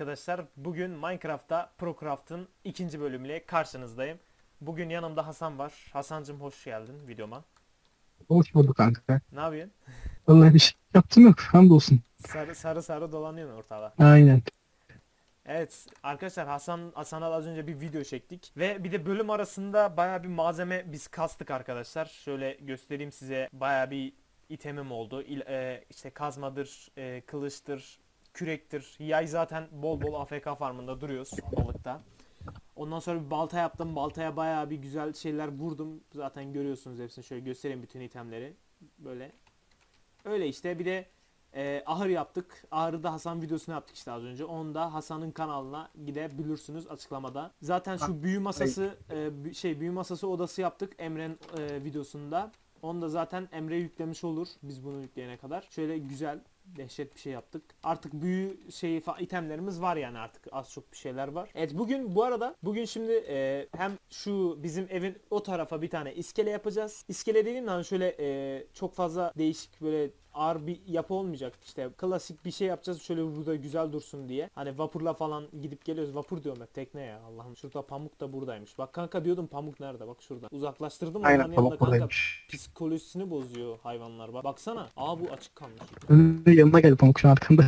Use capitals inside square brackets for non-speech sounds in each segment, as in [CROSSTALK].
Arkadaşlar. Bugün Minecraft'ta Procraft'ın ikinci bölümüyle karşınızdayım. Bugün yanımda Hasan var. Hasancım hoş geldin videoma. Hoş bulduk kanka. Ne yapıyorsun? Vallahi bir şey yaptım yok. Hamdolsun. Sarı sarı, sarı dolanıyorsun ortada. Aynen. Evet arkadaşlar Hasan Hasan'a az önce bir video çektik ve bir de bölüm arasında baya bir malzeme biz kastık arkadaşlar. Şöyle göstereyim size baya bir itemim oldu. İl, e, işte kazmadır, e, kılıçtır, kürektir. Yay zaten bol bol AFK farmında duruyoruz balıkta. Ondan sonra bir balta yaptım. Baltaya baya bir güzel şeyler vurdum. Zaten görüyorsunuz hepsini. Şöyle göstereyim bütün itemleri. Böyle. Öyle işte. Bir de e, ahır yaptık. Ahırı da Hasan videosunu yaptık işte az önce. Onu da Hasan'ın kanalına gidebilirsiniz açıklamada. Zaten şu büyü masası e, şey büyü masası odası yaptık Emre'nin e, videosunda. Onu da zaten Emre yüklemiş olur biz bunu yükleyene kadar. Şöyle güzel dehşet bir şey yaptık. Artık büyü şeyi itemlerimiz var yani artık az çok bir şeyler var. Evet bugün bu arada bugün şimdi e, hem şu bizim evin o tarafa bir tane iskele yapacağız. İskele dediğim hani şöyle e, çok fazla değişik böyle ağır bir yapı olmayacak. İşte klasik bir şey yapacağız şöyle burada güzel dursun diye. Hani vapurla falan gidip geliyoruz. Vapur diyorum hep tekne ya Allah'ım. Şurada pamuk da buradaymış. Bak kanka diyordum pamuk nerede? Bak şurada. Uzaklaştırdım Aynen onların yanında pamuk kanka. Psikolojisini bozuyor hayvanlar. Bak baksana. Aa bu açık kalmış. Yanına gel pamuk şu an arkamda.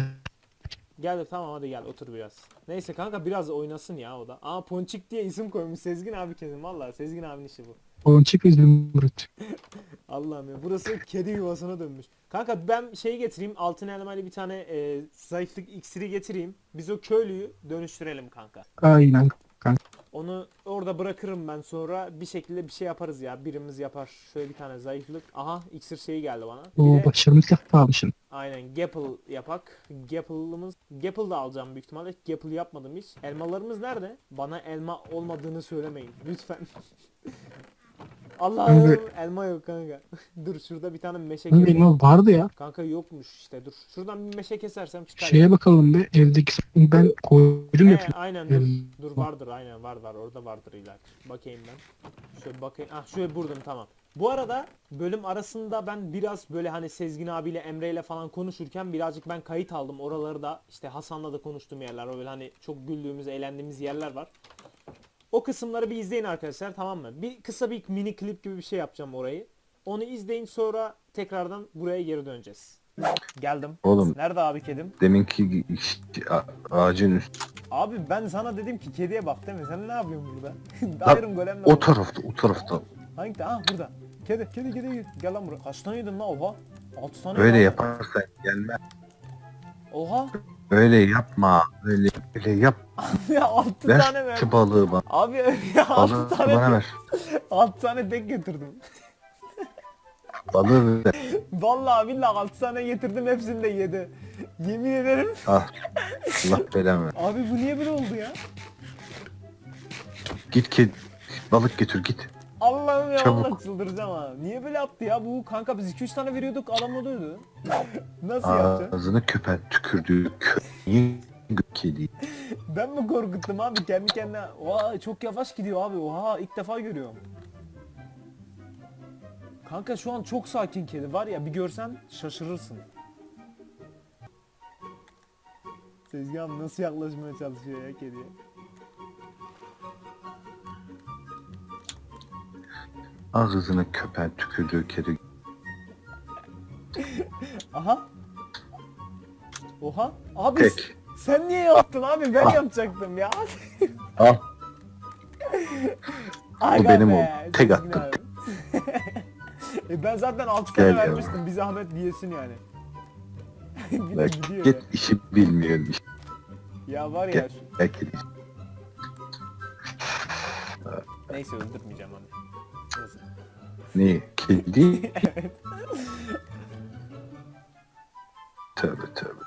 Gel tamam hadi gel otur biraz. Neyse kanka biraz oynasın ya o da. Aa Ponçik diye isim koymuş Sezgin abi kesin. Valla Sezgin abinin işi bu. Ponçik ve zümrüt. Allah'ım ya burası kedi yuvasına dönmüş. Kanka ben şey getireyim altın elmayla bir tane e, zayıflık iksiri getireyim. Biz o köylüyü dönüştürelim kanka. Aynen. Onu orada bırakırım ben sonra bir şekilde bir şey yaparız ya. Birimiz yapar. Şöyle bir tane zayıflık. Aha iksir şeyi geldi bana. Bir O de başarımız yapmamışsın. aynen Gapple yapak. Gapple'ımız Gapple da alacağım büyük ihtimalle. Gapple yapmadım hiç. Elmalarımız nerede? Bana elma olmadığını söylemeyin lütfen. [LAUGHS] Allah'ım elma yok kanka. [LAUGHS] Dur şurada bir tane meşe Kanka keseyim. elma vardı ya. Kanka yokmuş işte dur. Şuradan bir meşe kesersem çıkar. Şeye bakalım be. Evdeki ben koydum He, ya. aynen dur. Elma. Dur vardır aynen var var orada vardır ileride. Bakayım ben. Şöyle bakayım. Ah şöyle buldum tamam. Bu arada bölüm arasında ben biraz böyle hani Sezgin abiyle Emre ile falan konuşurken birazcık ben kayıt aldım. Oraları da işte Hasan'la da konuştuğum yerler. O böyle hani çok güldüğümüz, eğlendiğimiz yerler var. O kısımları bir izleyin arkadaşlar tamam mı? Bir kısa bir mini klip gibi bir şey yapacağım orayı. Onu izleyin sonra tekrardan buraya geri döneceğiz. Geldim. Oğlum Nerede abi kedim? deminki ağacın üstü. Abi ben sana dedim ki kediye bak değil mi? Sen ne yapıyorsun burada? [LAUGHS] Iron Golem'le O tarafta o tarafta. Hangi Ah burada. Kedi kedi kedi gel lan buraya. Kaç tane yedin lan oha? 6 tane Öyle var. yaparsan gelmez. Oha. Öyle yapma. Öyle öyle yap. [LAUGHS] ya 6 Ver tane ver. şu balığı bana. Abi ya 6 Balığı tane bana ver. [LAUGHS] 6 tane tek getirdim. [LAUGHS] Balığı ver. Vallahi billahi 6 tane getirdim hepsini de yedi. Yemin ederim. Ah. Allah belamı ver. Abi bu niye böyle oldu ya? Git kedi. Balık götür git. Allah'ım ya Çabuk. Allah çıldıracağım ha. Niye böyle yaptı ya? Bu kanka biz 2-3 tane veriyorduk adam oluyordu. [LAUGHS] Nasıl yaptı? Ağzını köpen tükürdüğü köpeğin kedi. [LAUGHS] Ben mi korkuttum abi kendi kendine? Oha çok yavaş gidiyor abi. Oha ilk defa görüyorum. Kanka şu an çok sakin kedi var ya bir görsen şaşırırsın. Sezgi abi nasıl yaklaşmaya çalışıyor ya kediye? Ağzını köpen tükürdüğü kedi. [LAUGHS] Aha. Oha. Abi Tek. sen niye yaptın abi? Ben Ah. yapacaktım ya. [LAUGHS] Al. Aga benim be, oldu. Tek Sezgin attım. abi. [LAUGHS] e ben zaten 6 tane Gel ya. vermiştim. Bir zahmet diyesin yani. bir de Bak gidiyor git ya. işi bilmiyorsun. Ya var ya şu. Kedi. Neyse öldürmeyeceğim onu. Ne? Kedi? [LAUGHS] Tövbe tövbe.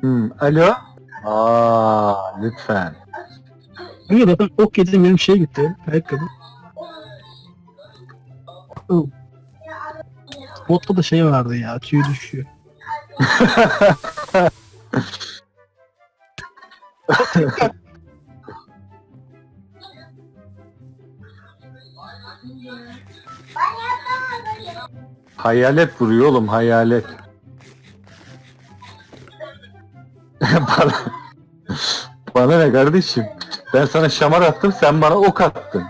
Hmm, alo? Aa, lütfen. Kanka zaten ok yedim benim şey gitti. Ayakkabı. Oh. Botta da şey vardı ya. Tüy düşüyor. [LAUGHS] Hayalet vuruyor oğlum hayalet. [LAUGHS] bana, bana ne kardeşim? Ben sana şamar attım sen bana ok attın.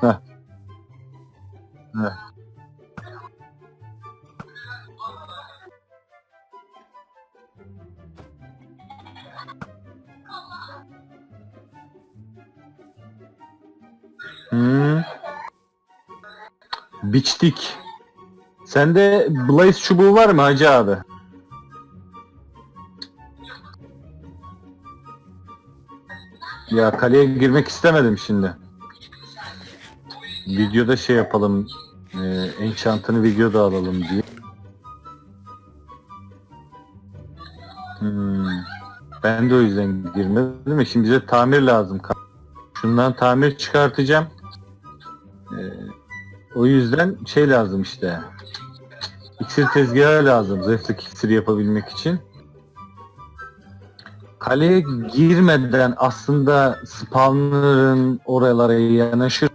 Heh. Heh. Hmm. Biçtik. Sende Blaze çubuğu var mı hacı abi? Ya kaleye girmek istemedim şimdi. Videoda şey yapalım. E, enchant'ını videoda alalım diye. Hmm. Ben de o yüzden girmedim. Şimdi bize tamir lazım. Şundan tamir çıkartacağım. Ee, o yüzden şey lazım işte. İksir tezgahı lazım zevklik iksir yapabilmek için. Kaleye girmeden aslında spawner'ın oralara yanaşır.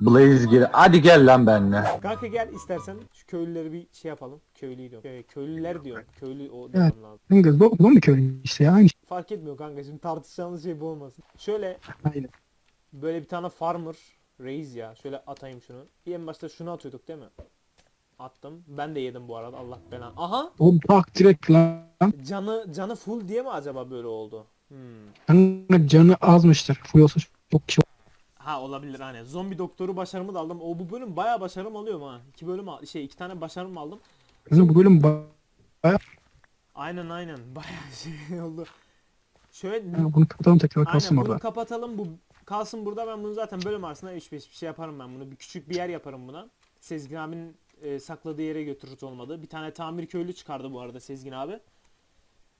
Blaze gir. Hadi gel lan benimle. Kanka gel istersen şu köylüleri bir şey yapalım. Köylü diyorum. Köy- köylüler diyorum. Köylü o Evet. demem lazım. Kanka bu, bu mu köylü işte ya? Aynı şey. Fark etmiyor kanka şimdi tartışacağımız şey bu olmasın. Şöyle Aynen. böyle bir tane farmer reis ya. Şöyle atayım şunu. Bir en başta şunu atıyorduk değil mi? Attım. Ben de yedim bu arada Allah belanı. Aha! Oğlum tak direkt lan. Canı canı full diye mi acaba böyle oldu? Hmm. Kanka canı azmıştır. Full olsa çok kişi Ha olabilir hani. Zombi doktoru başarımı da aldım. O bu bölüm bayağı başarım alıyorum ha. İki bölüm al şey iki tane başarım aldım. Kanka bu bölüm ba- Aynen aynen. [LAUGHS] Bayağı şey oldu. Şöyle Kanka bunu kapatalım tekrar kalsın Aynen bunu kapatalım bu kalsın burada ben bunu zaten bölüm arasında 3 5 bir şey yaparım ben bunu bir küçük bir yer yaparım buna. Sezgin abinin e, sakladığı yere götürürüz olmadı. Bir tane tamir köylü çıkardı bu arada Sezgin abi.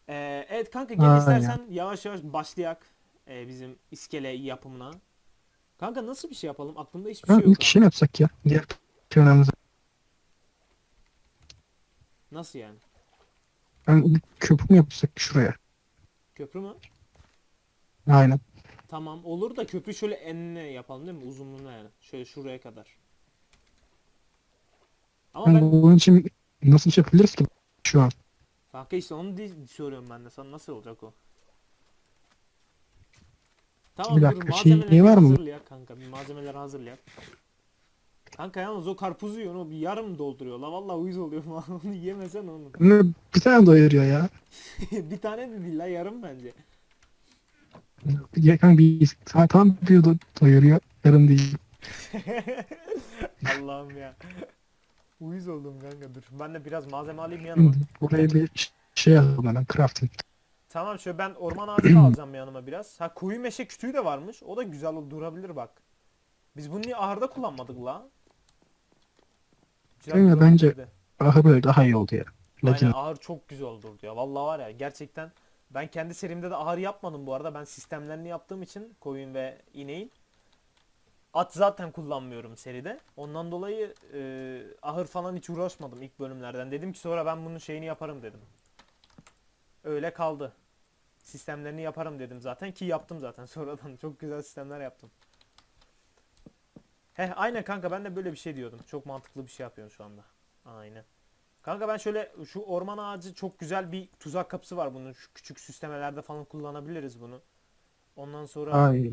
E, evet kanka gel Aynen. istersen yavaş yavaş başlayak e, bizim iskele yapımına. Kanka nasıl bir şey yapalım? Aklımda hiçbir Ha, şey yok. ilk kişi mi yapsak ya? Diğer planımıza. Nasıl yani? Ben köprü mü yapsak şuraya? Köprü mü? Aynen. Tamam olur da köprü şöyle enine yapalım değil mi? Uzunluğuna yani. Şöyle şuraya kadar. Ama Kanka ben bunun için nasıl iş yapabiliriz ki şu an? Kanka işte onu di- soruyorum ben de sana nasıl olacak o? Tamam Bir dur dakika, şey malzemeleri var mı? hazırlayak kanka bir malzemeleri hazırlayak. Kanka yalnız o karpuzu yiyor onu bir yarım dolduruyor la vallahi uyuz oluyor [LAUGHS] onu yemesen onu. Kanka bir tane doyuruyor ya. [LAUGHS] bir tane de değil la yarım bence. Yakan bir saat tam bir do- doyuruyor. Yarım değil. [LAUGHS] Allah'ım ya. Uyuz oldum kanka dur. Ben de biraz malzeme alayım yanıma. Buraya bir şey yapalım hemen crafting. Tamam şöyle ben orman ağacı alacağım yanıma biraz. Ha koyu meşe kütüğü de varmış. O da güzel ol- durabilir bak. Biz bunu niye ahırda kullanmadık la? Güzel durabilirdi. Bence- Aha böyle daha iyi oldu ya. Lakin Aynen ahır çok güzel olurdu ya. Vallahi var ya gerçekten ben kendi serimde de ahır yapmadım bu arada. Ben sistemlerini yaptığım için koyun ve ineğin. At zaten kullanmıyorum seride. Ondan dolayı e, ahır falan hiç uğraşmadım ilk bölümlerden. Dedim ki sonra ben bunun şeyini yaparım dedim. Öyle kaldı. Sistemlerini yaparım dedim zaten ki yaptım zaten [LAUGHS] sonradan. Çok güzel sistemler yaptım. Heh aynen kanka ben de böyle bir şey diyordum. Çok mantıklı bir şey yapıyorsun şu anda. Aynen. Kanka ben şöyle şu orman ağacı çok güzel bir tuzak kapısı var bunun. Şu küçük süslemelerde falan kullanabiliriz bunu. Ondan sonra ay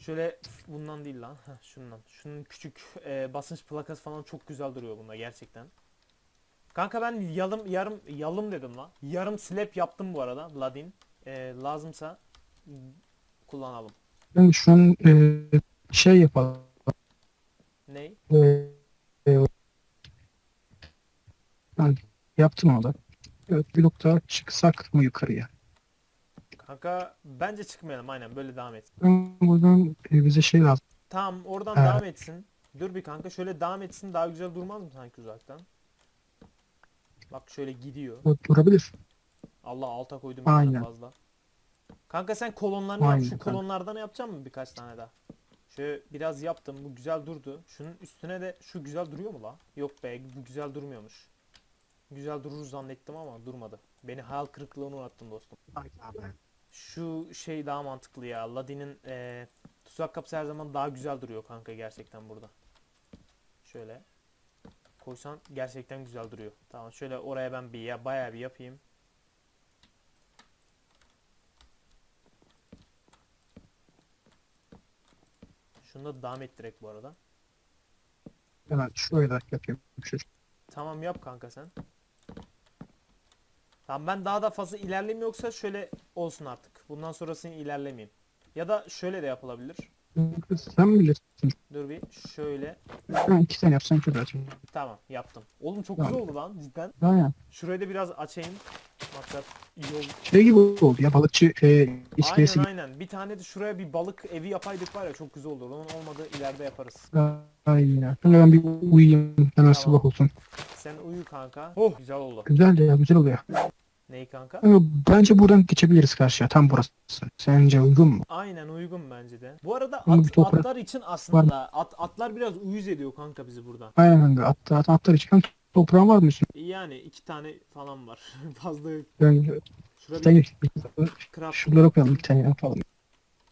şöyle bundan değil lan. Heh, şundan. Şunun küçük e, basınç plakası falan çok güzel duruyor bunda gerçekten. Kanka ben yalım yarım yalım dedim lan. Yarım slab yaptım bu arada ladin. E, lazımsa kullanalım. ben şu an e, şey yapalım. Ney? E, e, ben yaptım onu da. Evet blok daha çıksak mı yukarıya? Kanka bence çıkmayalım aynen böyle devam et. Buradan e, bize şey lazım. Tamam oradan Evet. devam etsin. Dur bir kanka şöyle devam etsin daha güzel durmaz mı sanki uzaktan? Bak şöyle gidiyor. O durabilir. Allah alta koydum bir tane Aynen. fazla. Kanka sen kolonlarını yap. Aynen Şu kanka. kolonlardan yapacak mısın birkaç tane daha? Şöyle biraz yaptım. Bu güzel durdu. Şunun üstüne de şu güzel duruyor mu la? Yok be bu güzel durmuyormuş. Güzel durur zannettim ama durmadı. Beni hayal kırıklığına uğrattın dostum. Şu şey daha mantıklı ya. Ladin'in eee tuzak kapısı her zaman daha güzel duruyor kanka gerçekten burada. Şöyle koysan gerçekten güzel duruyor. Tamam şöyle oraya ben bir ya bayağı bir yapayım. Şunu da devam et direkt bu arada. Hemen şöyle yapayım. Tamam yap kanka sen. Tamam ben daha da fazla ilerleyeyim yoksa şöyle olsun artık. Bundan sonrasını ilerlemeyeyim. Ya da şöyle de yapılabilir. Sen bilirsin. Dur bir şöyle. Ben iki tane yapsam çok rahat. Tamam yaptım. Oğlum çok güzel oldu lan cidden. Aynen. Şurayı da biraz açayım. Maksat iyi oldu. Şey gibi oldu ya balıkçı e, iskelesi Aynen aynen. Bir tane de şuraya bir balık evi yapaydık var ya çok güzel olur. Onun olmadı ileride yaparız. gibi. Aynen. Şimdi ben bir uyuyayım. Hemen Tamam. sabah olsun. Sen uyu kanka. Oh güzel oldu. Güzel ya güzel oluyor. Ney kanka? Ama bence buradan geçebiliriz karşıya. Tam burası. Sence uygun mu? Aynen uygun bence de. Bu arada at, atlar için aslında at, atlar biraz uyuz ediyor kanka bizi burada. Aynen kanka. Atlar, at, atlar için toprağın var mı üstünde? Yani iki tane falan var. [LAUGHS] Fazla yok. Ben Şurada bir craft. Şuralara koyalım bir tane yapalım.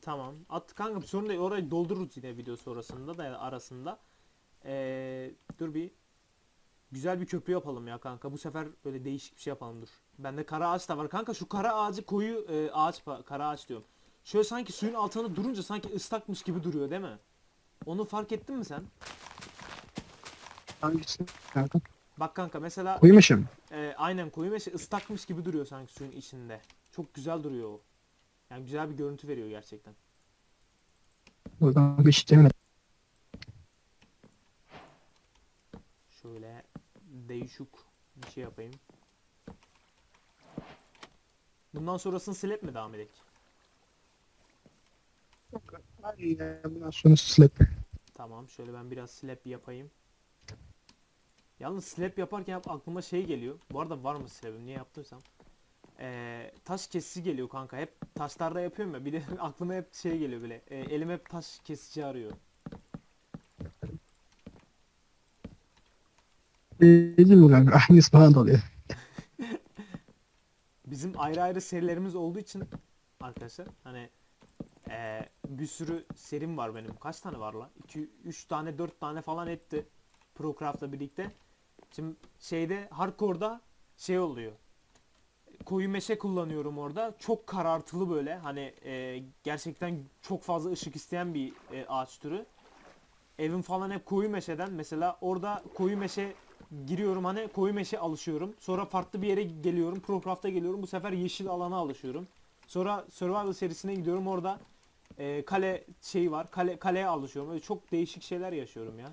Tamam. At kanka sorun değil. Orayı doldururuz yine video sonrasında da yani arasında. Ee, dur bir. Güzel bir köprü yapalım ya kanka. Bu sefer böyle değişik bir şey yapalım dur. Bende kara ağaç da var. Kanka şu kara ağacı koyu e, ağaç kara ağaç diyorum. Şöyle sanki suyun altında durunca sanki ıslakmış gibi duruyor değil mi? Onu fark ettin mi sen? Hangisi? Kanka. Bak kanka mesela Koyu meşe mi? e, aynen koyu meşe ıslakmış gibi duruyor sanki suyun içinde. Çok güzel duruyor o. Yani güzel bir görüntü veriyor gerçekten. Buradan bir şey Şöyle değişik bir şey yapayım. Bundan sonrasını silip mi devam edek? Aynen. Bundan sonra slap. Tamam şöyle ben biraz slap yapayım. Yalnız slap yaparken hep aklıma şey geliyor. Bu arada var mı slap'im niye yaptıysam. Ee, taş kesici geliyor kanka. Hep taşlarda yapıyorum ya. Bir de [LAUGHS] aklıma hep şey geliyor böyle. Ee, elim hep taş kesici arıyor. Değil mi kanka? Aynısı bana da oluyor. Bizim ayrı ayrı serilerimiz olduğu için arkadaşlar hani eee, bir sürü serim var benim. Kaç tane var la? 2 3 tane 4 tane falan etti Procraft'la birlikte. Şimdi şeyde hardcore'da şey oluyor. Koyu meşe kullanıyorum orada. Çok karartılı böyle. Hani eee, gerçekten çok fazla ışık isteyen bir eee, ağaç türü. Evim falan hep koyu meşeden. Mesela orada koyu meşe giriyorum hani koyu meşe alışıyorum. Sonra farklı bir yere geliyorum. Procraft'a geliyorum. Bu sefer yeşil alana alışıyorum. Sonra Survival serisine gidiyorum orada e, kale şeyi var. Kale kaleye alışıyorum. Öyle çok değişik şeyler yaşıyorum ya.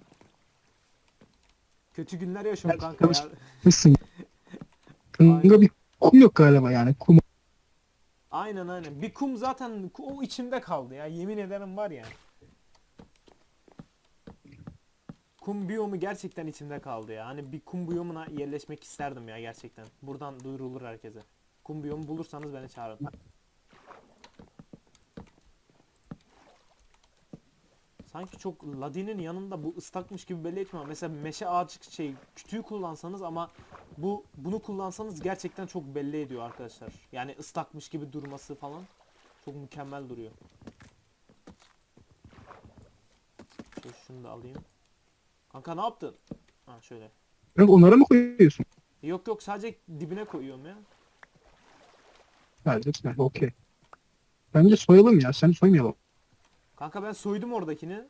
Kötü günler yaşıyorum Evet, kanka ya. Mısın? Kanka bir kum yok galiba yani. Kum. Aynen aynen. Bir kum zaten o içimde kaldı ya. Yemin ederim var ya. Kum biyomu gerçekten içimde kaldı ya. Hani bir kum biyomuna yerleşmek isterdim ya gerçekten. Buradan duyurulur herkese. Kum biyomu bulursanız beni çağırın. Sanki çok ladinin yanında bu ıslakmış gibi belli etmiyor. Mesela meşe ağacı şey kütüğü kullansanız ama bu bunu kullansanız gerçekten çok belli ediyor arkadaşlar. Yani ıslakmış gibi durması falan çok mükemmel duruyor. Şöyle şunu da alayım. Kanka ne yaptın? Ha şöyle. Kanka onlara mı koyuyorsun? Yok yok sadece dibine koyuyorum ya. Hadi lütfen. Okey. Bence soyalım ya. Seni soymayalım. Kanka ben soydum oradakini.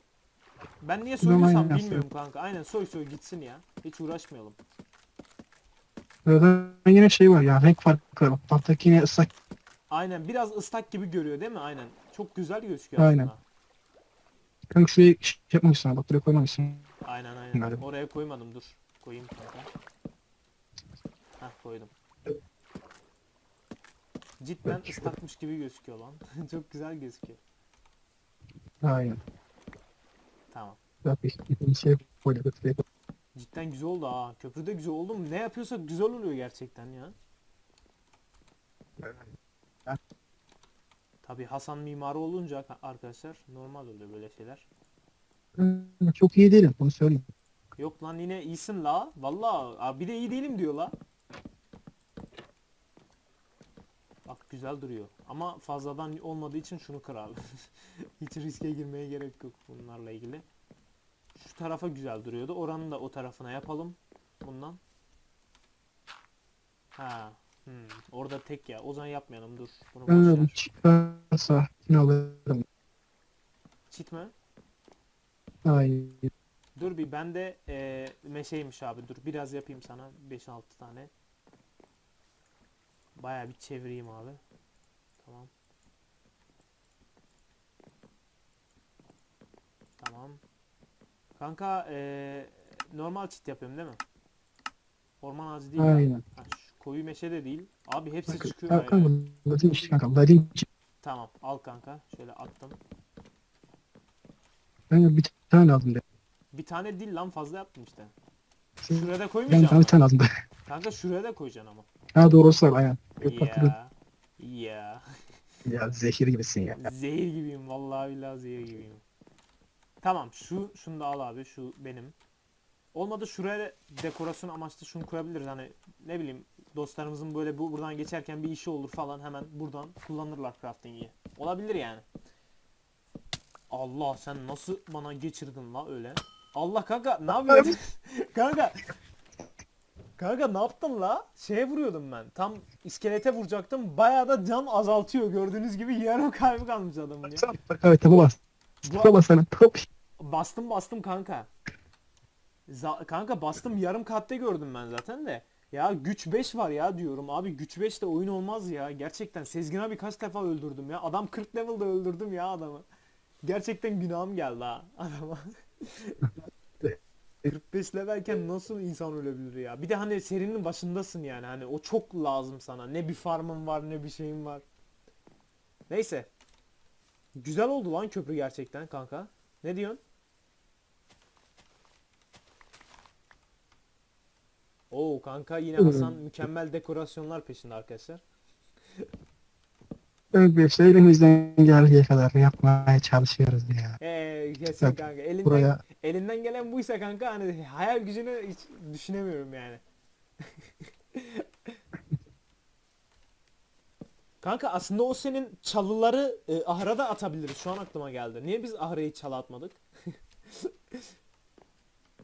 Ben niye soyduysam bilmiyorum kanka. Aynen soy soy gitsin ya. Hiç uğraşmayalım. Zaten yine şey var ya. Renk farkı var. Alttaki yine ıslak. Aynen biraz ıslak gibi görüyor değil mi? Aynen. Çok güzel gözüküyor Aynen. aslında. Kanka şuraya şey yapmamışsın. Bak buraya koymamışsın. Aynen aynen. Galiba. Oraya koymadım dur. Koyayım kanka. Heh koydum. Cidden ıslakmış gibi gözüküyor lan. [LAUGHS] Çok güzel gözüküyor. Aynen. Tamam. Bak bir, şey koyduk. Koy. Cidden güzel oldu ha. Köprüde güzel oldu mu? Ne yapıyorsak güzel oluyor gerçekten ya. Tabi Hasan mimarı olunca ka- arkadaşlar normal oluyor böyle şeyler. Çok iyi değilim. Bunu söyleyeyim. Yok lan yine iyisin la. Vallahi abi bir de iyi değilim diyor la. Bak güzel duruyor. Ama fazladan olmadığı için şunu kır abi. [LAUGHS] Hiç riske girmeye gerek yok bunlarla ilgili. Şu tarafa güzel duruyordu. Oranın da o tarafına yapalım. Bundan. Ha. Hmm. Orada tek ya. O zaman yapmayalım dur. Bunu boş bu ver. çıkarsa yine alırım. Çit mi? Aynen. Dur bir ben de eee meşeymiş abi dur biraz yapayım sana 5-6 tane. Baya bir çevireyim abi. Tamam. Tamam. Kanka eee, normal çit yapıyorum değil mi? Orman ağacı değil. ya. Aynen. Ha, şu koyu meşe de değil. Abi hepsi Kanka, çıkıyor kanka, ladin işte kanka. Ladin için. Tamam al kanka. Şöyle attım. Kanka bir tane aldım de. Bir tane değil lan fazla yaptım işte. Şuraya da Ben koymayacağım. tane bir tane aldım de. Kanka şuraya da koyacaksın ama. Ha doğrusu var aynen. Yok Ya. Ya. ya zehir gibisin ya. Zehir gibiyim vallahi billahi zehir gibiyim. Tamam şu şunu da al abi şu benim. Olmadı şuraya dekorasyon amaçlı şunu koyabiliriz hani ne bileyim dostlarımızın böyle bu buradan geçerken bir işi olur falan hemen buradan kullanırlar crafting'i. Olabilir yani. Allah sen nasıl bana geçirdin la öyle? Allah kanka ne yapıyorsun? [LAUGHS] kanka Kanka ne yaptın la? Şeye vuruyordum ben. Tam iskelete vuracaktım. Bayağı da can azaltıyor. Gördüğünüz gibi yarım kalbi kalmış adamın ya. Bak evet taba bas. Bu- Taba basana. Top. Bastım bastım kanka. Za- kanka bastım yarım katte gördüm ben zaten de. Ya güç 5 var ya diyorum. Abi güç 5 de oyun olmaz ya. Gerçekten Sezgin abi kaç defa öldürdüm ya. Adam 40 level'da öldürdüm ya adamı. Gerçekten günahım geldi ha [LAUGHS] adama. 45 levelken nasıl insan ölebilir ya? Bir de hani serinin başındasın yani. Hani o çok lazım sana. Ne bir farmın var ne bir şeyin var. Neyse. Güzel oldu lan köprü gerçekten kanka. Ne diyorsun? Oo kanka yine Hasan mükemmel dekorasyonlar peşinde arkadaşlar. Evet bir şey elimizden geldiği kadar yapmaya çalışıyoruz ya. Eee kesin Bak, kanka. Elinden, Buraya elinden gelen buysa kanka hani hayal gücünü hiç düşünemiyorum yani. [LAUGHS] kanka aslında o senin çalıları e, ahıra da atabiliriz. Şu an aklıma geldi. Niye biz ahıra hiç çalı atmadık? [LAUGHS]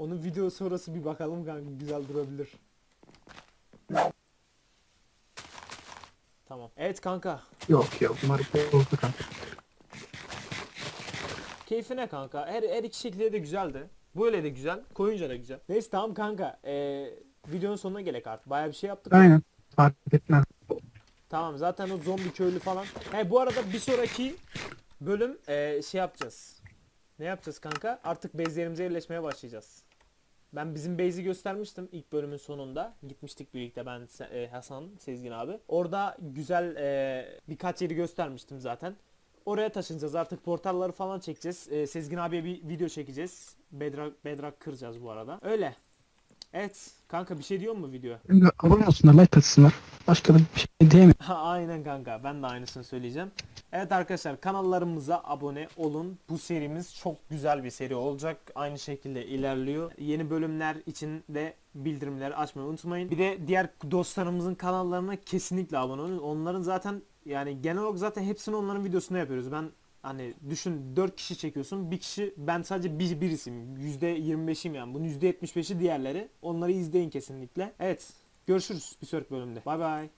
Onun video sonrası bir bakalım kanka güzel durabilir. Tamam. Evet kanka. yok yok. Bunlar oldu kanka. Keyfine kanka. Her, her iki şekilde de güzeldi. Böyle de güzel. Koyunca da güzel. Neyse tamam kanka. Ee, videonun sonuna gelek artık. Baya bir şey yaptık. Aynen. Fark etmez. Tamam zaten o zombi köylü falan. He bu arada bir sonraki bölüm eee, şey yapacağız. Ne yapacağız kanka? Artık base'lerimize yerleşmeye başlayacağız. Ben bizim base'i göstermiştim ilk bölümün sonunda. Gitmiştik birlikte ben, e, Hasan, Sezgin abi. Orada güzel e, birkaç yeri göstermiştim zaten. Oraya taşınacağız artık portalları falan çekeceğiz. E, Sezgin abiye bir video çekeceğiz. Bedrock, Bedrock kıracağız bu arada. Öyle. Evet kanka bir şey diyor mu video? Abone olsunlar, like atsınlar. Başka da bir şey diyemem. Aynen kanka ben de aynısını söyleyeceğim. Evet arkadaşlar kanallarımıza abone olun. Bu serimiz çok güzel bir seri olacak. Aynı şekilde ilerliyor. Yeni bölümler için de bildirimleri açmayı unutmayın. Bir de diğer dostlarımızın kanallarına kesinlikle abone olun. Onların zaten yani genel olarak zaten hepsini onların videosunu yapıyoruz. Ben hani düşün 4 kişi çekiyorsun. Bir kişi ben sadece bir birisiyim. %25'im yani. Bunun %75'i diğerleri. Onları izleyin kesinlikle. Evet. Görüşürüz bir sonraki bölümde. Bay bay.